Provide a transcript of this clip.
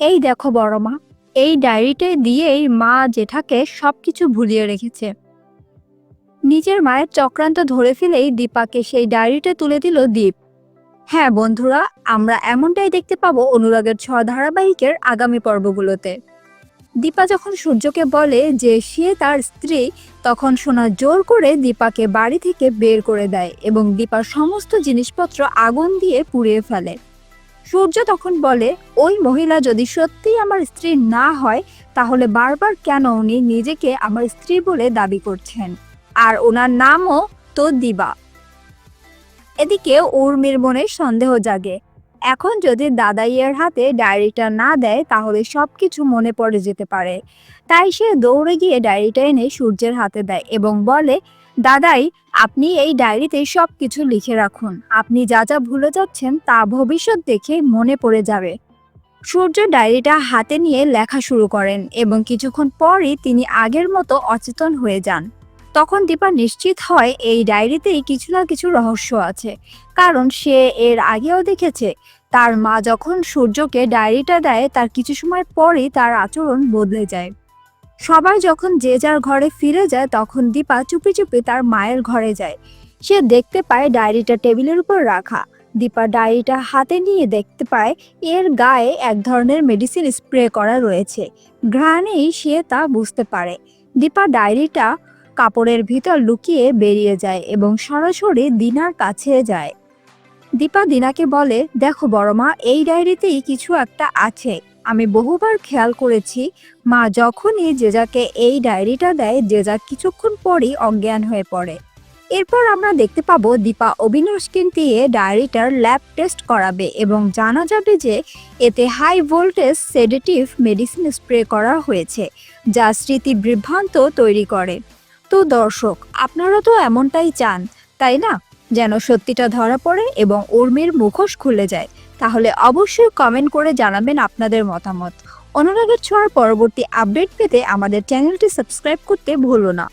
এই দেখো বড় মা, এই ডায়েরিতে দিয়েই মা জেঠাকে সবকিছু ভুলিয়ে রেখেছে। নিজের মায়ের চক্রান্ত ধরে ফেলেই দীপাকে সেই ডায়েরিটা তুলে দিল দীপ। হ্যাঁ বন্ধুরা, আমরা এমনটাই দেখতে পাবো অনুরাগের ছ ধারাবাহিকের আগামী পর্বগুলোতে। দীপা যখন সূর্যকে বলে যে সে তার স্ত্রী, তখন সোনা জোর করে দীপাকে বাড়ি থেকে বের করে দেয় এবং দীপার সমস্ত জিনিসপত্র আগুন দিয়ে পুড়িয়ে ফেলে। সূর্য তখন বলে, ওই মহিলা যদি সত্যিই আমার স্ত্রী না হয়, তাহলে বারবার কেন উনি নিজেকে আমার স্ত্রী বলে দাবি করছেন? আর ওনার নামও তো দিবা। এদিকে উর্মির মনে সন্দেহ জাগে। এখন যদি দাদাইয়ের হাতে ডায়েরিটা না দেয়, তাহলে সবকিছু মনে পড়ে যেতে পারে। তাই সে দৌড়ে গিয়ে ডায়েরিটা এনে সূর্যের হাতে দেয় এবং বলে দাদাই, আপনি এই ডায়েরিতে সব কিছু লিখে রাখুন। আপনি যা যা ভুলে যাচ্ছেন তা ভবিষ্যৎ দেখে মনে পড়ে যাবে। সূর্য ডায়েরিটা হাতে নিয়ে লেখা শুরু করেন এবং কিছুক্ষণ পরই তিনি আগের মতো অচেতন হয়ে যান। তখন দীপা নিশ্চিত হয় এই ডায়েরিতেই কিছু না কিছু রহস্য আছে। কারণ সে এর আগেও দেখেছে, তার মা যখন সূর্যকে ডায়েরিটা দেয়, তার কিছু সময় পরই তার আচরণ বদলে যায়। সবাই যখন যে যার ঘরে ফিরে যায়, তখন দীপা চুপি চুপি তার মায়ের ঘরে যায়। সে দেখতে পায় ডায়েরিটা টেবিলের উপর রাখা। দীপা ডায়েরিটা হাতে নিয়ে দেখতে পায়, এর গায়ে এক ধরনের মেডিসিন স্প্রে করা রয়েছে। ঘ্রাণেই সে তা বুঝতে পারে। দীপা ডায়েরিটা কাপড়ের ভিতর লুকিয়ে বেরিয়ে যায় এবং সরাসরি দিনার কাছে যায়। দীপা দিনাকে বলে, দেখো বড় মা এই ডায়েরিতেই কিছু একটা আছে। আমি বহুবার খেয়াল করেছি, মা যখনই জেজাকে এই ডায়েরিটা দেয়, জেজা কিছুক্ষণ পরই অজ্ঞান হয়ে পড়ে। এরপর আমরা দেখতে পাবো দীপা অবিনাশকে দিয়ে ডায়েরিটার ল্যাব টেস্ট করাবে এবং জানা যাবে যে এতে high voltage sedative medicine spray করা হয়েছে, যা স্মৃতি বিভ্রান্ত তৈরি করে। তো দর্শক, আপনারা তো এমনটাই চান, তাই না? যেন সত্যিটা ধরা পড়ে এবং উর্মির মুখোশ খুলে যায়, তাহলে অবশ্যই কমেন্ট করে জানাবেন আপনাদের মতামত। অনুরাগের ছোঁয়ার পরবর্তী আপডেট পেতে আমাদের চ্যানেলটি সাবস্ক্রাইব করতে ভুলো না।